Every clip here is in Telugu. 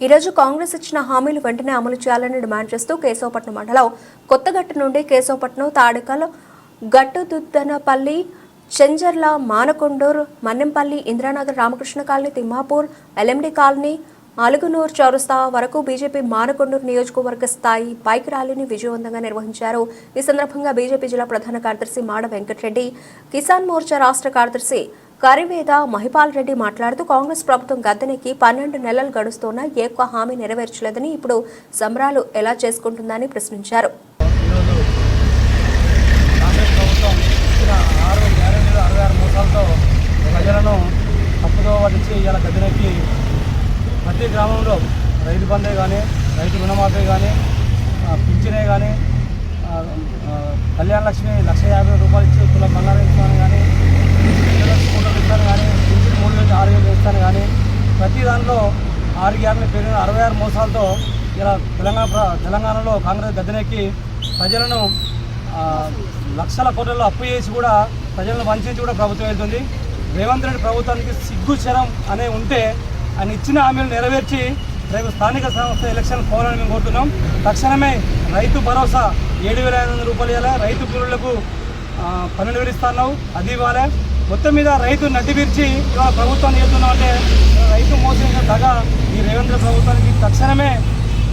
ఈరోజు కాంగ్రెస్ ఇచ్చిన హామీలు వెంటనే అమలు చేయాలని డిమాండ్ చేస్తూ కేశవపట్నం మండలం కొత్తగట్టు నుండి Keshavapatnam Tadikal Gattududdanapalli Chenjarla Manakondur Mannempalli Indranagar Ramakrishna colony Thimmapur LMD colony Alugunur చౌరస్తా వరకు బీజేపీ మానకొండూరు నియోజకవర్గ స్థాయి బైక్ ర్యాలీని విజయవంతంగా నిర్వహించారు. ఈ సందర్భంగా బీజేపీ జిల్లా ప్రధాన కార్యదర్శి మాడ వెంకటరెడ్డి కిసాన్ మోర్చా రాష్ట్ర కార్యదర్శి కరివేద మహిపాల్ రెడ్డి మాట్లాడుతూ కాంగ్రెస్ ప్రభుత్వం గద్దెనెక్కి పన్నెండు నెలలు గడుస్తున్నా ఏ ఒక్క హామీ నెరవేర్చలేదని ఇప్పుడు సంబరాలు ఎలా చేసుకుంటుందని ప్రశ్నించారు. ప్రభుత్వం అరవై ఆరు ప్రజలను తప్పుదో పట్టించి ఇలా గద్దెనెక్కి ప్రతి గ్రామంలో రైతు బందే కానీ రైతు రుణమాఫీ కానీ పింఛనే కానీ కళ్యాణ లక్ష్మి లక్ష యాభై రూపాయలు ఇచ్చి తుల బంగారం ఇస్తాను కానీ పిల్లలకు స్కూటర్లు ఇస్తాను కానీ పింఛన్ మూడు వేలు ఆరు వేలు ఇస్తాను కానీ ప్రతి దాంట్లో ఆరు గ్యారెంటీ పెరిగిన అరవై ఆరు మోసాలతో ఇలా తెలంగాణ తెలంగాణలో కాంగ్రెస్ గద్దెనెక్కి ప్రజలను లక్షల కోట్లలో అప్పు చేసి కూడా ప్రజలను వంచించి కూడా ప్రభుత్వం వెళ్తుంది. రేవంత్ రెడ్డి ప్రభుత్వానికి సిగ్గు శరం అనే ఉంటే ఆయన ఇచ్చిన హామీలు నెరవేర్చి రేపు స్థానిక సంస్థ ఎలక్షన్ పోవాలని మేము కోరుతున్నాం. తక్షణమే రైతు భరోసా ఏడు వేల ఐదు వందల రూపాయలు ఇవ్వాలి. రైతు కూలీలకు పన్నెండు వేలు ఇస్తున్నావు అది ఇవ్వాలి. మొత్తం మీద రైతు నడ్డి విరిచి ఇవాళ ప్రభుత్వాన్ని వెళ్తున్నాం అంటే రైతు మోసం తగ ఈ రేవంత్ర ప్రభుత్వానికి తక్షణమే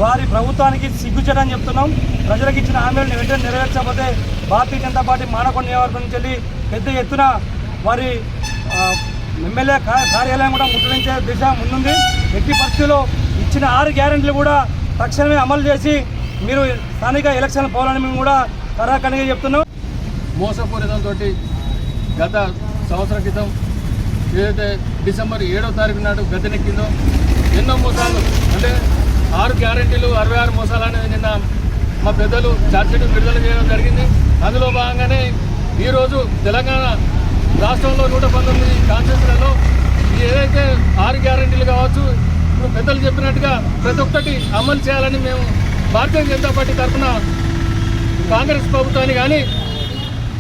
వారి ప్రభుత్వానికి సిగ్గుచేటని చెప్తున్నాం. ప్రజలకు ఇచ్చిన హామీలను వెంటనే నెరవేర్చకపోతే భారతీయ జనతా పార్టీ మానకొండ నియోజకవర్గం నుంచి వెళ్ళి పెద్ద ఎత్తున వారి ఎమ్మెల్యే కార్యాలయం కూడా ముట్టడించే దిశ ముందుంది. ఎట్టి పరిస్థితుల్లో ఇచ్చిన ఆరు గ్యారెంటీలు కూడా తక్షణమే అమలు చేసి మీరు స్థానిక ఎలక్షన్ పోవాలని మేము కూడా కరాఖండిగా చెప్తున్నాం. మోసపూరితంతో గత సంవత్సరం క్రితం ఏదైతే డిసెంబర్ ఏడో తారీఖు నాడు గద్దెనెక్కిందో ఎన్నో మోసాలు అంటే ఆరు గ్యారెంటీలు అరవై ఆరు మోసాలు అనేది నిన్న మా పెద్దలు చార్జ్షీట్ విడుదల చేయడం జరిగింది. అందులో భాగంగానే ఈరోజు తెలంగాణ రాష్ట్రంలో నూట పంతొమ్మిది కాన్స్టిట్యూన్సీలలో ఏదైతే ఆరు గ్యారెంటీలు కావచ్చు ఇప్పుడు పెద్దలు చెప్పినట్టుగా ప్రతి ఒక్కటి అమలు చేయాలని మేము భారతీయ జనతా పార్టీ తరఫున కాంగ్రెస్ ప్రభుత్వాన్ని కానీ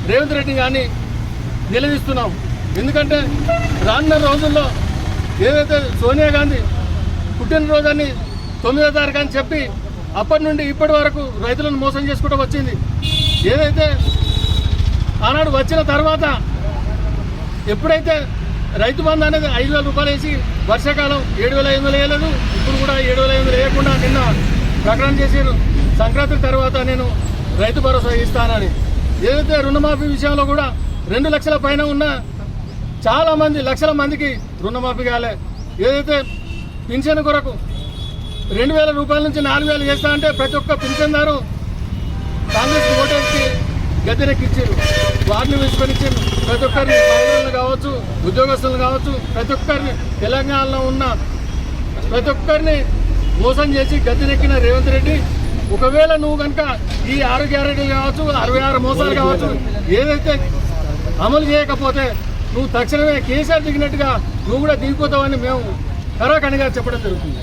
రేవంత్ రెడ్డి కానీ నిలదీస్తున్నాం. ఎందుకంటే రానున్న రోజుల్లో ఏదైతే సోనియా గాంధీ పుట్టినరోజని తొమ్మిదో తారీఖు అని చెప్పి అప్పటి నుండి ఇప్పటి వరకు రైతులను మోసం చేసుకుంటూ వచ్చింది. ఏదైతే ఆనాడు వచ్చిన తర్వాత ఎప్పుడైతే రైతు బంధు అనేది ఐదు వేల రూపాయలు వేసి వర్షాకాలం ఏడు వేల ఐదు వందలు వేయలేదు ఇప్పుడు కూడా ఏడు వేల ఐదు వందలు వేయకుండా నిన్న ప్రకటన చేశారు. సంక్రాంతి తర్వాత నేను రైతు భరోసా ఇస్తానని. ఏదైతే రుణమాఫీ విషయంలో కూడా రెండు లక్షల పైన ఉన్న చాలా మంది లక్షల మందికి రుణమాఫీ కాలే. ఏదైతే పింఛన్ కొరకు రెండు వేల రూపాయల నుంచి నాలుగు వేలు చేస్తా అంటే ప్రతి ఒక్క పింఛన్దారు కాంగ్రెస్ ఓటేసి గద్దెనెక్కిచ్చారు. వారిని విస్మరించారు ప్రతి ఒక్కరిని మహిళలను కావచ్చు ఉద్యోగస్తులను కావచ్చు ప్రతి ఒక్కరిని తెలంగాణలో ఉన్న ప్రతి ఒక్కరిని మోసం చేసి గద్దెనెక్కిన రేవంత్ రెడ్డి ఒకవేళ నువ్వు కనుక ఈ ఆరు గ్యారెంటీలు కావచ్చు అరవై ఆరు మోసాలు కావచ్చు ఏదైతే అమలు చేయకపోతే నువ్వు తక్షణమే కేసీఆర్ దిగినట్టుగా నువ్వు కూడా దిగిపోతావని మేము కరాఖండిగా చెప్పడం జరుగుతుంది.